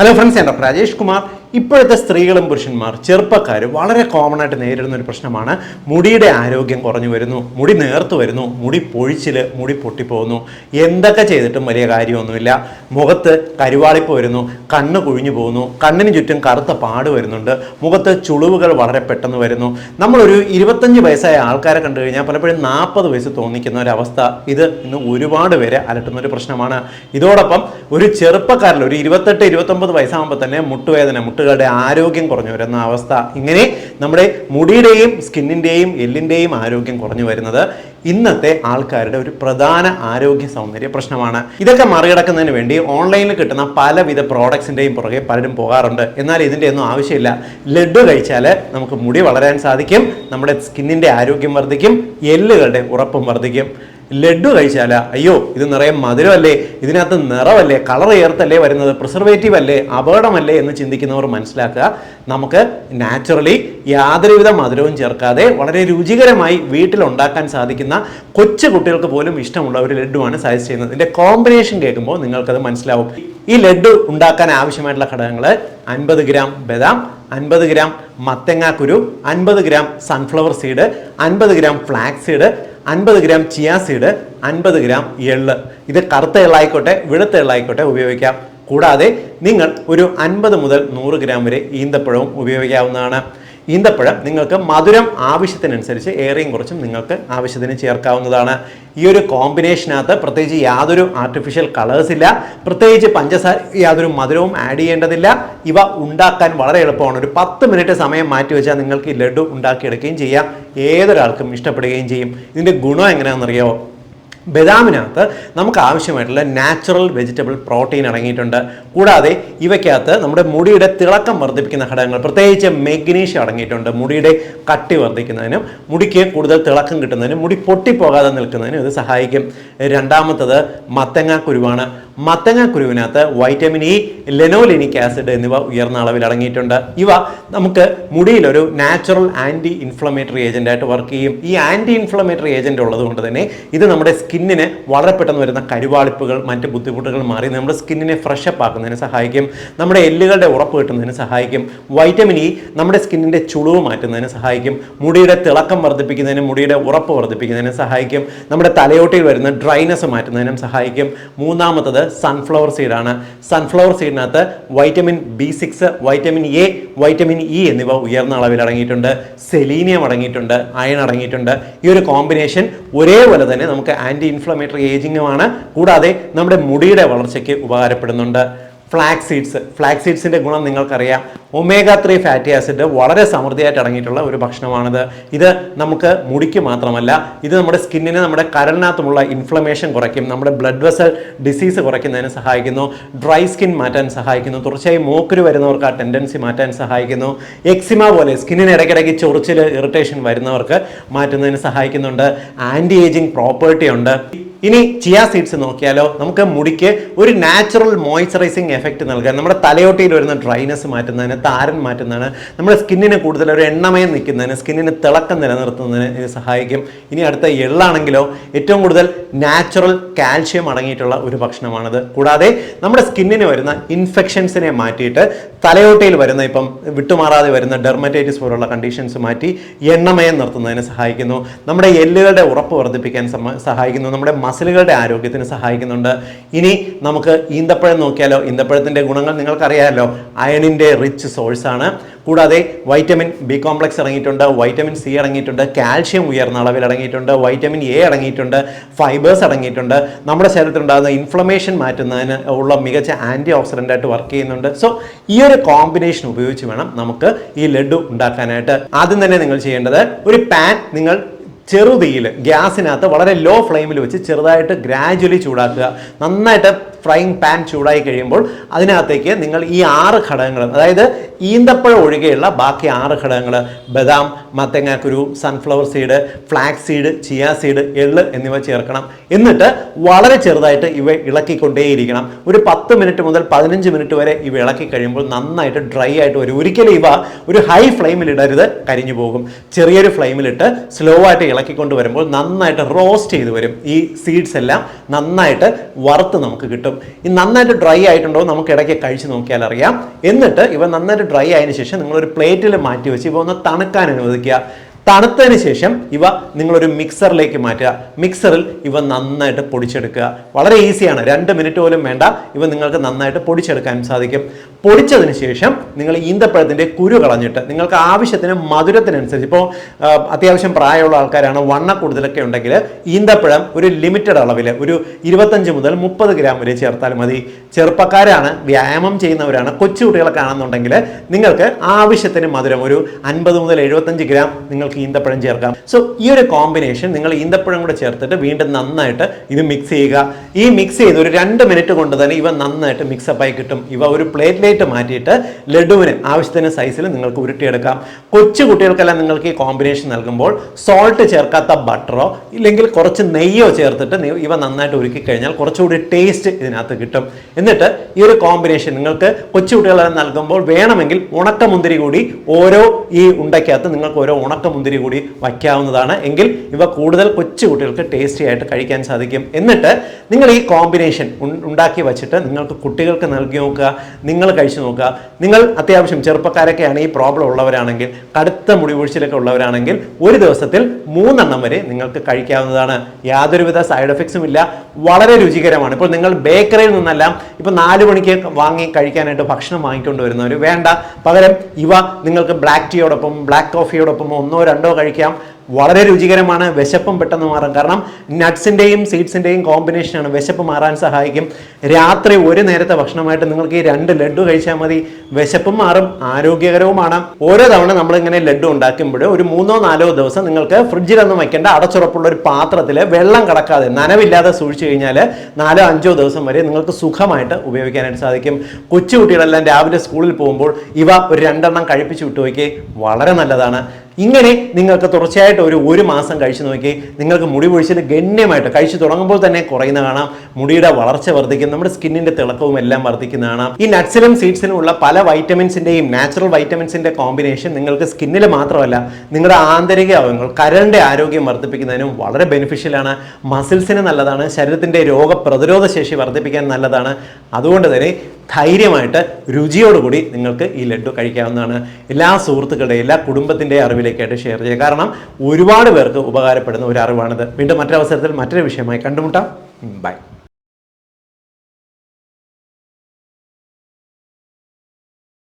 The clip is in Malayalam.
Hello friends, I am Dr. Rajesh Kumar. ഇപ്പോഴത്തെ സ്ത്രീകളും പുരുഷന്മാർ ചെറുപ്പക്കാർ വളരെ കോമൺ ആയിട്ട് നേരിടുന്ന ഒരു പ്രശ്നമാണ് മുടിയുടെ ആരോഗ്യം കുറഞ്ഞു വരുന്നു മുടി നേർത്തു വരുന്നു മുടി പൊഴിച്ചിൽ മുടി പൊട്ടിപ്പോകുന്നു. എന്തൊക്കെ ചെയ്തിട്ടും വലിയ കാര്യമൊന്നുമില്ല. മുഖത്ത് കരുവാളിപ്പ് വരുന്നു കണ്ണ് കുഴിഞ്ഞു പോകുന്നു കണ്ണിന് ചുറ്റും കറുത്ത പാട് വരുന്നുണ്ട് മുഖത്ത് ചുളിവുകൾ വളരെ പെട്ടെന്ന് വരുന്നു. നമ്മളൊരു ഇരുപത്തഞ്ച് വയസ്സായ ആൾക്കാരെ കണ്ടു കഴിഞ്ഞാൽ പലപ്പോഴും നാൽപ്പത് വയസ്സ് തോന്നിക്കുന്ന ഒരവസ്ഥ. ഇത് ഇന്ന് ഒരുപാട് പേരെ അലട്ടുന്ന ഒരു പ്രശ്നമാണ്. ഇതോടൊപ്പം ഒരു ചെറുപ്പക്കാരൻ ഒരു ഇരുപത്തെട്ട് ഇരുപത്തൊമ്പത് വയസ്സാകുമ്പോൾ തന്നെ മുട്ടുവേദന മുട്ടുകളുടെ ആരോഗ്യം കുറഞ്ഞു വരുന്ന അവസ്ഥ. ഇങ്ങനെ നമ്മുടെ മുടിയുടെയും സ്കിന്നിന്റെയും എല്ലിന്റെയും ആരോഗ്യം കുറഞ്ഞു വരുന്നത് ഇന്നത്തെ ആൾക്കാരുടെ ഒരു പ്രധാന ആരോഗ്യ സൗന്ദര്യ പ്രശ്നമാണ്. ഇതൊക്കെ മറികടക്കുന്നതിന് വേണ്ടി ഓൺലൈനിൽ കിട്ടുന്ന പലവിധ പ്രോഡക്ട്സിന്റെയും പുറകെ പലരും പോകാറുണ്ട്. എന്നാൽ ഇതിന്റെ ഒന്നും ആവശ്യമില്ല. ലഡു കഴിച്ചാൽ നമുക്ക് മുടി വളരാൻ സാധിക്കും. നമ്മുടെ സ്കിന്നിന്റെ ആരോഗ്യം വർദ്ധിക്കും. എല്ലുകളുടെ ഉറപ്പും വർദ്ധിക്കും. ലഡു കഴിച്ചാല? അയ്യോ ഇത് നിറയെ മധുരമല്ലേ? ഇതിനകത്ത് നിറമല്ലേ കളർ ചേർത്തല്ലേ വരുന്നത്? പ്രിസർവേറ്റീവ് അല്ലേ? അപകടമല്ലേ എന്ന് ചിന്തിക്കുന്നവർ മനസ്സിലാക്കുക. നമുക്ക് നാച്ചുറലി യാതൊരുവിധ മധുരവും ചേർക്കാതെ വളരെ രുചികരമായി വീട്ടിൽ ഉണ്ടാക്കാൻ സാധിക്കുന്ന കൊച്ചു കുട്ടികൾക്ക് പോലും ഇഷ്ടമുള്ള ഒരു ലഡുവാണ് സജസ്റ്റ് ചെയ്യുന്നത്. ഇതിന്റെ കോമ്പിനേഷൻ കേൾക്കുമ്പോൾ നിങ്ങൾക്കത് മനസ്സിലാവും. ഈ ലഡു ഉണ്ടാക്കാൻ ആവശ്യമായിട്ടുള്ള ഘടകങ്ങൾ അൻപത് ഗ്രാം ബദാം അൻപത് ഗ്രാം മത്തങ്ങാക്കുരു അൻപത് ഗ്രാം സൺഫ്ലവർ സീഡ് അൻപത് ഗ്രാം ഫ്ലാക്സ് സീഡ് അൻപത് ഗ്രാം ചിയാ സീഡ് അൻപത് ഗ്രാം എള്ള്. ഇത് കറുത്ത എള്ളായിക്കോട്ടെ വെളുത്ത എള്ളായിക്കോട്ടെ ഉപയോഗിക്കാം. കൂടാതെ നിങ്ങൾ ഒരു അൻപത് മുതൽ നൂറ് ഗ്രാം വരെ ഈന്തപ്പഴവും ഉപയോഗിക്കാവുന്നതാണ്. ഈന്തപ്പഴം നിങ്ങൾക്ക് മധുരം ആവശ്യത്തിനനുസരിച്ച് ഏറെയും കുറച്ചും നിങ്ങൾക്ക് ആവശ്യത്തിന് ചേർക്കാവുന്നതാണ്. ഈ ഒരു കോമ്പിനേഷനകത്ത് പ്രത്യേകിച്ച് യാതൊരു ആർട്ടിഫിഷ്യൽ കളേഴ്സ് ഇല്ല. പ്രത്യേകിച്ച് പഞ്ചസാര യാതൊരു മധുരവും ആഡ് ചെയ്യേണ്ടതില്ല. ഇവ ഉണ്ടാക്കാൻ വളരെ എളുപ്പമാണ്. ഒരു പത്ത് മിനിറ്റ് സമയം മാറ്റി വെച്ചാൽ നിങ്ങൾക്ക് ഈ ലഡു ഉണ്ടാക്കിയെടുക്കുകയും ചെയ്യാം. ഏതൊരാൾക്കും ഇഷ്ടപ്പെടുകയും ചെയ്യും. ഇതിന്റെ ഗുണം എങ്ങനെയാണെന്നറിയാമോ ബദാമിനകത്ത് നമുക്ക് ആവശ്യമായിട്ടുള്ള നാച്ചുറൽ വെജിറ്റബിൾ പ്രോട്ടീൻ അടങ്ങിയിട്ടുണ്ട്. കൂടാതെ ഇവയ്ക്കകത്ത് നമ്മുടെ മുടിയുടെ തിളക്കം വർദ്ധിപ്പിക്കുന്ന ഘടകങ്ങൾ പ്രത്യേകിച്ച് മെഗ്നീഷ്യം അടങ്ങിയിട്ടുണ്ട്. മുടിയുടെ കട്ടി വർദ്ധിക്കുന്നതിനും മുടിക്ക് കൂടുതൽ തിളക്കം കിട്ടുന്നതിനും മുടി പൊട്ടിപ്പോകാതെ നിൽക്കുന്നതിനും ഇത് സഹായിക്കും. രണ്ടാമത്തത് മത്തങ്ങ കുരുവാണ് മത്തങ്ങ കുരുവിനകത്ത് വൈറ്റമിൻ ഇ ലെനോലിനിക് ആസിഡ് എന്നിവ ഉയർന്ന അളവിൽ അടങ്ങിയിട്ടുണ്ട്. ഇവ നമുക്ക് മുടിയിൽ ഒരു നാച്ചുറൽ ആന്റി ഇൻഫ്ലമേറ്ററി ഏജന്റ് ആയിട്ട് വർക്ക് ചെയ്യും. ഈ ആന്റി ഇൻഫ്ലമേറ്ററി ഏജന്റ് ഉള്ളത് കൊണ്ട് തന്നെ ഇത് നമ്മുടെ സ്കിന്നിന് വളരെ പെട്ടെന്ന് വരുന്ന കരുവാളിപ്പുകൾ മറ്റ് ബുദ്ധിമുട്ടുകൾ മാറി നമ്മുടെ സ്കിന്നിനെ ഫ്രഷ് അപ്പ് ആക്കുന്നതിന് സഹായിക്കും. നമ്മുടെ എല്ലുകളുടെ ഉറപ്പ് കിട്ടുന്നതിന് സഹായിക്കും. വൈറ്റമിൻ ഇ നമ്മുടെ സ്കിന്നിന്റെ ചുളിവ് മാറ്റുന്നതിന് സഹായിക്കും. മുടിയുടെ തിളക്കം വർദ്ധിപ്പിക്കുന്നതിനും മുടിയുടെ ഉറപ്പ് വർദ്ധിപ്പിക്കുന്നതിനും സഹായിക്കും. നമ്മുടെ തലയോട്ടിയിൽ വരുന്ന ഡ്രൈനസ് മാറ്റുന്നതിനും സഹായിക്കും. മൂന്നാമത്തത് സൺഫ്ലവർ സീഡാണ് sunflower സീഡിനകത്ത് vitamin B six vitamin A vitamin E എന്നിവ ഉയർന്ന അളവിൽ അടങ്ങിയിട്ടുണ്ട്. സെലീനിയം അടങ്ങിയിട്ടുണ്ട് അയൺ അടങ്ങിയിട്ടുണ്ട്. ഈ ഒരു കോമ്പിനേഷൻ ഒരേപോലെ തന്നെ നമുക്ക് ആന്റി ഇൻഫ്ലമേറ്ററി ഏജിങ്ങുമാണ് കൂടാതെ നമ്മുടെ മുടിയുടെ വളർച്ചയ്ക്ക് ഉപകാരപ്പെടുന്നുണ്ട്. ഫ്ലാക്സ് സീഡ്സ് ഫ്ലാക്സ് സീഡ്സിന്റെ ഗുണം നിങ്ങൾക്കറിയാം. ഒമേഗ ത്രീ ഫാറ്റി ആസിഡ് വളരെ സമൃദ്ധിയായിട്ട് അടങ്ങിയിട്ടുള്ള ഒരു ഭക്ഷണമാണിത്. ഇത് നമുക്ക് മുടിക്ക് മാത്രമല്ല ഇത് നമ്മുടെ സ്കിന്നിന് നമ്മുടെ കരളിനകത്തുമുള്ള ഇൻഫ്ലമേഷൻ കുറയ്ക്കും നമ്മുടെ ബ്ലഡ് വെസൽ ഡിസീസ് കുറയ്ക്കുന്നതിന് സഹായിക്കുന്നു ഡ്രൈ സ്കിൻ മാറ്റാൻ സഹായിക്കുന്നു തുടർച്ചയായി മൂക്കുരു വരുന്നവർക്ക് ആ ടെൻഡൻസി മാറ്റാൻ സഹായിക്കുന്നു എക്സിമ പോലെ സ്കിന്നിന് ഇടയ്ക്കിടയ്ക്ക് ചൊറിച്ചിൽ ഇറിറ്റേഷൻ വരുന്നവർക്ക് മാറ്റുന്നതിന് സഹായിക്കുന്നുണ്ട് ആന്റി ഏജിങ് പ്രോപ്പർട്ടി ഉണ്ട്. ഇനി ചിയാ സീഡ്സ് നോക്കിയാലോ നമുക്ക് മുടിക്ക് ഒരു നാച്ചുറൽ മോയ്സ്ചറൈസിങ് എഫക്റ്റ് നൽകാൻ നമ്മുടെ തലയോട്ടിയിൽ വരുന്ന ഡ്രൈനസ് മാറ്റുന്നതിന് താരൻ മാറ്റുന്നതിന് നമ്മുടെ സ്കിന്നിന് കൂടുതൽ ഒരു എണ്ണമയം നിൽക്കുന്നതിന് സ്കിന്നിന് തിളക്കം നിലനിർത്തുന്നതിന് ഇത് സഹായിക്കും. ഇനി അടുത്ത എള്ളാണെങ്കിലോ ഏറ്റവും കൂടുതൽ നാച്ചുറൽ കാൽഷ്യം അടങ്ങിയിട്ടുള്ള ഒരു ഭക്ഷണമാണത്. കൂടാതെ നമ്മുടെ സ്കിന്നിന് വരുന്ന ഇൻഫെക്ഷൻസിനെ മാറ്റിയിട്ട് തലയോട്ടയിൽ വരുന്ന ഇപ്പം വിട്ടുമാറാതെ വരുന്ന ഡെർമറ്റൈറ്റിസ് പോലുള്ള കണ്ടീഷൻസ് മാറ്റി എണ്ണമയം നിർത്തുന്നതിന് സഹായിക്കുന്നു. നമ്മുടെ എല്ലുകളുടെ ഉറപ്പ് വർദ്ധിപ്പിക്കാൻ സഹായിക്കുന്നു. നമ്മുടെ മസിലുകളുടെ ആരോഗ്യത്തിന് സഹായിക്കുന്നുണ്ട്. ഇനി നമുക്ക് ഈന്തപ്പഴം നോക്കിയാലോ? ഈന്തപ്പഴത്തിന്റെ ഗുണങ്ങൾ നിങ്ങൾക്കറിയാമല്ലോ അയണിന്റെ റിച്ച് സോഴ്സാണ് കൂടാതെ വൈറ്റമിൻ ബി കോംപ്ലക്സ് ഇറങ്ങിയിട്ടുണ്ട് വൈറ്റമിൻ സി ഇറങ്ങിയിട്ടുണ്ട് കാൽഷ്യം ഉയർന്ന അളവിൽ ഇറങ്ങിയിട്ടുണ്ട് വൈറ്റമിൻ എ ഇറങ്ങിയിട്ടുണ്ട് ഫൈബേഴ്സ് അടങ്ങിയിട്ടുണ്ട് നമ്മുടെ ശരീരത്തിലുണ്ടാകുന്ന ഇൻഫ്ലമേഷൻ മാറ്റുന്നതിന് ഉള്ള മികച്ച ആന്റി ഓക്സിഡന്റ് ആയിട്ട് വർക്ക് ചെയ്യുന്നുണ്ട്. സോ ഈ ഒരു കോമ്പിനേഷൻ ഉപയോഗിച്ച് വേണം നമുക്ക് ഈ ലഡു ഉണ്ടാക്കാനായിട്ട്. ആദ്യം തന്നെ നിങ്ങൾ ചെയ്യേണ്ടത് ഒരു പാൻ നിങ്ങൾ ചെറുതീയിൽ ഗ്യാസിനകത്ത് വളരെ ലോ ഫ്ലെയിമിൽ വെച്ച് ചെറുതായിട്ട് ഗ്രാജ്വലി ചൂടാക്കുക. നന്നായിട്ട് ഫ്രൈങ് പാൻ ചൂടായി കഴിയുമ്പോൾ അതിനകത്തേക്ക് നിങ്ങൾ ഈ ആറ് ഘടകങ്ങൾ അതായത് ഈന്തപ്പഴം ഒഴികെയുള്ള ബാക്കി ആറ് ഘടകങ്ങൾ ബദാം മത്തങ്ങാക്കുരു sunflower seed flax seed chia seed എള്ള് എന്നിവ ചേർക്കണം. എന്നിട്ട് വളരെ ചെറുതായിട്ട് ഇവ ഇളക്കിക്കൊണ്ടേയിരിക്കണം. ഒരു പത്ത് മിനിറ്റ് മുതൽ പതിനഞ്ച് മിനിറ്റ് വരെ ഇവ ഇളക്കി കഴിയുമ്പോൾ നന്നായിട്ട് ഡ്രൈ ആയിട്ട് വരും. ഒരിക്കലും ഇവ ഒരു ഹൈ ഫ്ലെയിമിൽ ഇടരുത് കരിഞ്ഞു പോകും. ചെറിയൊരു ഫ്ലെയിമിലിട്ട് സ്ലോ ആയിട്ട് ഇളക്കിക്കൊണ്ട് വരുമ്പോൾ നന്നായിട്ട് റോസ്റ്റ് ചെയ്ത് വരും. ഈ സീഡ്സ് എല്ലാം നന്നായിട്ട് വറുത്ത് നമുക്ക് കിട്ടും. കിട്ടും. ഈ നന്നായിട്ട് ഡ്രൈ ആയിട്ടുണ്ടോ നമുക്ക് ഇടയ്ക്ക് കഴിച്ച് നോക്കിയാൽ അറിയാം. എന്നിട്ട് ഇവ നന്നായിട്ട് ഡ്രൈ ആയതിനു ശേഷം നിങ്ങളൊരു പ്ലേറ്റിൽ മാറ്റി വെച്ച് ഇവ ഒന്ന് തണുക്കാൻ അനുവദിക്കുക. തണുത്തതിന് ശേഷം ഇവ നിങ്ങളൊരു മിക്സറിലേക്ക് മാറ്റുക. മിക്സറിൽ ഇവ നന്നായിട്ട് പൊടിച്ചെടുക്കുക. വളരെ ഈസിയാണ്. രണ്ട് മിനിറ്റ് പോലും വേണ്ട. ഇവ നിങ്ങൾക്ക് നന്നായിട്ട് പൊടിച്ചെടുക്കാൻ സാധിക്കും. പൊടിച്ചതിന് ശേഷം നിങ്ങൾ ഈന്തപ്പഴത്തിന്റെ കുരു കളഞ്ഞിട്ട് നിങ്ങൾക്ക് ആവശ്യത്തിന് മധുരത്തിനനുസരിച്ച് ഇപ്പോൾ അത്യാവശ്യം പ്രായമുള്ള ആൾക്കാരാണ് വണ്ണ കൂടുതലൊക്കെ ഉണ്ടെങ്കിൽ ഈന്തപ്പഴം ഒരു ലിമിറ്റഡ് അളവിൽ ഒരു ഇരുപത്തഞ്ച് മുതൽ മുപ്പത് ഗ്രാം വരെ ചേർത്താൽ മതി. ചെറുപ്പക്കാരാണ് വ്യായാമം ചെയ്യുന്നവരാണ് കൊച്ചു കുട്ടികളൊക്കെ ആണെന്നുണ്ടെങ്കിൽ നിങ്ങൾക്ക് ആവശ്യത്തിന് മധുരം ഒരു അൻപത് മുതൽ എഴുപത്തഞ്ച് ഗ്രാം നിങ്ങൾക്ക് ഈന്തപ്പഴം ചേർക്കാം. സോ ഈ ഒരു കോമ്പിനേഷൻ നിങ്ങൾ ഈന്തപ്പഴം കൂടെ ചേർത്തിട്ട് വീണ്ടും നന്നായിട്ട് ഇത് മിക്സ് ചെയ്യുക. ഈ മിക്സ് ചെയ്ത് ഒരു രണ്ട് മിനിറ്റ് കൊണ്ട് തന്നെ ഇവ നന്നായിട്ട് മിക്സപ്പായി കിട്ടും. ഇവ ഒരു പ്ലേറ്റിലേക്ക് മാറ്റിയിട്ട് ലഡുവിന് ആവശ്യത്തിന് സൈസിൽ നിങ്ങൾക്ക് ഉരുട്ടിയെടുക്കാം. കൊച്ചു കുട്ടികൾക്കെല്ലാം നിങ്ങൾക്ക് ഈ കോമ്പിനേഷൻ നൽകുമ്പോൾ സോൾട്ട് ചേർക്കാത്ത ബട്ടറോ ഇല്ലെങ്കിൽ കുറച്ച് നെയ്യോ ചേർത്തിട്ട് ഇവ നന്നായിട്ട് ഉരുക്കി കഴിഞ്ഞാൽ കുറച്ചുകൂടി ടേസ്റ്റ് ഇതിനകത്ത് കിട്ടും. എന്നിട്ട് ഈ ഒരു കോമ്പിനേഷൻ നിങ്ങൾക്ക് കൊച്ചു കുട്ടികളെല്ലാം നൽകുമ്പോൾ വേണമെങ്കിൽ ഉണക്കമുന്തിരി കൂടി ഓരോ ഈ ഉണ്ടയ്ക്കകത്ത് നിങ്ങൾക്ക് ഓരോ ഉണക്കമുന്തിരി കൂടി വയ്ക്കാവുന്നതാണ്. എങ്കിൽ ഇവ കൂടുതൽ കൊച്ചു കുട്ടികൾക്ക് ടേസ്റ്റി ആയിട്ട് കഴിക്കാൻ സാധിക്കും. എന്നിട്ട് നിങ്ങൾ ഈ കോമ്പിനേഷൻ ഉണ്ടാക്കി വച്ചിട്ട് നിങ്ങൾക്ക് കുട്ടികൾക്ക് നൽകി നോക്കുക. നിങ്ങൾ കഴിച്ചു നോക്കുക. നിങ്ങൾ അത്യാവശ്യം ചെറുപ്പക്കാരൊക്കെയാണ് ഈ പ്രോബ്ലം ഉള്ളവരാണെങ്കിൽ കടുത്ത മുടി വീഴ്ചയിലൊക്കെ ഉള്ളവരാണെങ്കിൽ ഒരു ദിവസത്തിൽ മൂന്നെണ്ണം വരെ നിങ്ങൾക്ക് കഴിക്കാവുന്നതാണ്. യാതൊരുവിധ സൈഡ് എഫക്ട്സും ഇല്ല. വളരെ രുചികരമാണ്. ഇപ്പോൾ നിങ്ങൾ ബേക്കറിയിൽ നിന്നെല്ലാം ഇപ്പോൾ നാല് മണിക്ക് വാങ്ങി കഴിക്കാനായിട്ട് ഭക്ഷണം വാങ്ങിക്കൊണ്ട് വരുന്നവർ വേണ്ട. പകരം ഇവ നിങ്ങൾക്ക് ബ്ലാക്ക് ടീയോടൊപ്പം ബ്ലാക്ക് കോഫിയോടൊപ്പം ഒന്നോ രണ്ടോ കഴിക്കാം. വളരെ രുചികരമാണ്. വിശപ്പും പെട്ടെന്ന് മാറും. കാരണം നട്ട്സിന്റെയും സീഡ്സിന്റെയും കോമ്പിനേഷനാണ് വിശപ്പ് മാറാൻ സഹായിക്കും. രാത്രി ഒരു നേരത്തെ ഭക്ഷണമായിട്ട് നിങ്ങൾക്ക് ഈ രണ്ട് ലഡു കഴിച്ചാൽ മതി. വിശപ്പും മാറും ആരോഗ്യകരവുമാണ്. ഓരോ തവണ നമ്മളിങ്ങനെ ലഡു ഉണ്ടാക്കുമ്പോൾ ഒരു മൂന്നോ നാലോ ദിവസം നിങ്ങൾക്ക് ഫ്രിഡ്ജിലൊന്നും വയ്ക്കേണ്ട അടച്ചുറപ്പുള്ള ഒരു പാത്രത്തിൽ വെള്ളം കടക്കാതെ നനവില്ലാതെ സൂക്ഷിച്ചു കഴിഞ്ഞാൽ നാലോ അഞ്ചോ ദിവസം വരെ നിങ്ങൾക്ക് സുഖമായിട്ട് ഉപയോഗിക്കാനായിട്ട് സാധിക്കും. കൊച്ചുകുട്ടികളെല്ലാം രാവിലെ സ്കൂളിൽ പോകുമ്പോൾ ഇവ ഒരു രണ്ടെണ്ണം കഴിപ്പിച്ച് വിട്ടുപോയിക്കേ വളരെ നല്ലതാണ്. ഇങ്ങനെ നിങ്ങൾക്ക് തുടർച്ചയായിട്ട് ഒരു ഒരു മാസം കഴിച്ചു നോക്കി നിങ്ങൾക്ക് മുടി പൊഴിച്ചിൽ ഗണ്യമായിട്ട് കഴിച്ചു തുടങ്ങുമ്പോൾ തന്നെ കുറയുന്ന കാണാം. മുടിയുടെ വളർച്ച വർദ്ധിക്കും നമ്മുടെ സ്കിന്നിന്റെ തിളക്കവും എല്ലാം വർദ്ധിക്കുന്ന കാണാം. ഈ നട്സിലും സീഡ്സിലും ഉള്ള പല വൈറ്റമിൻസിന്റെയും നാച്ചുറൽ വൈറ്റമിൻസിന്റെ കോമ്പിനേഷൻ നിങ്ങൾക്ക് സ്കിന്നിൽ മാത്രമല്ല നിങ്ങളുടെ ആന്തരിക അവയവങ്ങൾ കരളിന്റെ ആരോഗ്യം വർദ്ധിപ്പിക്കുന്നതിനും വളരെ ബെനിഫിഷ്യൽ ആണ്. മസിൽസിന് നല്ലതാണ്. ശരീരത്തിന്റെ രോഗപ്രതിരോധ ശേഷി വർദ്ധിപ്പിക്കാൻ നല്ലതാണ്. അതുകൊണ്ട് തന്നെ ധൈര്യമായിട്ട് രുചിയോടുകൂടി നിങ്ങൾക്ക് ഈ ലഡ്ഡു കഴിക്കാവുന്നതാണ്. എല്ലാ സുഹൃത്തുക്കളുടെയും എല്ലാ കുടുംബത്തിന്റെ അറിവിലേക്കായിട്ട് ഷെയർ ചെയ്യുക. കാരണം ഒരുപാട് പേർക്ക് ഉപകാരപ്പെടുന്ന ഒരു അറിവാണിത്. വീണ്ടും മറ്റൊരവസരത്തിൽ മറ്റൊരു വിഷയമായി കണ്ടുമുട്ടാം. ബൈ